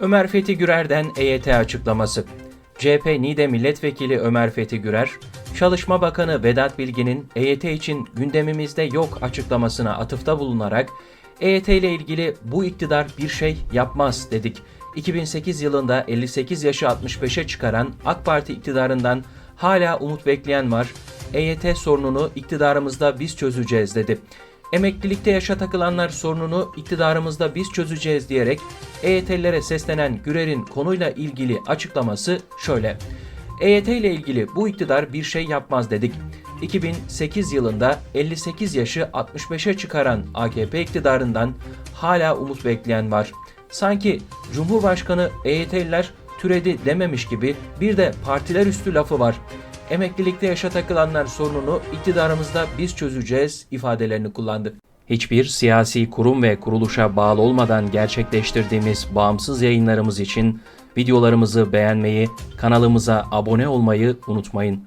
Ömer Fethi Gürer'den EYT açıklaması. CHP NİDE Milletvekili Ömer Fethi Gürer, Çalışma Bakanı Vedat Bilgin'in EYT için gündemimizde yok açıklamasına atıfta bulunarak EYT ile ilgili bu iktidar bir şey yapmaz dedik. 2008 yılında 58 yaşı 65'e çıkaran AK Parti iktidarından hala umut bekleyen var. EYT sorununu iktidarımızda biz çözeceğiz dedi. Emeklilikte yaşa takılanlar sorununu iktidarımızda biz çözeceğiz diyerek EYT'lilere seslenen Gürer'in konuyla ilgili açıklaması şöyle. EYT ile ilgili bu iktidar bir şey yapmaz dedik. 2008 yılında 58 yaşı 65'e çıkaran AKP iktidarından hala umut bekleyen var. Sanki Cumhurbaşkanı EYT'liler türedi dememiş gibi bir de partiler üstü lafı var. Emeklilikte yaşa takılanlar sorununu iktidarımızda biz çözeceğiz ifadelerini kullandı. Hiçbir siyasi kurum ve kuruluşa bağlı olmadan gerçekleştirdiğimiz bağımsız yayınlarımız için videolarımızı beğenmeyi, kanalımıza abone olmayı unutmayın.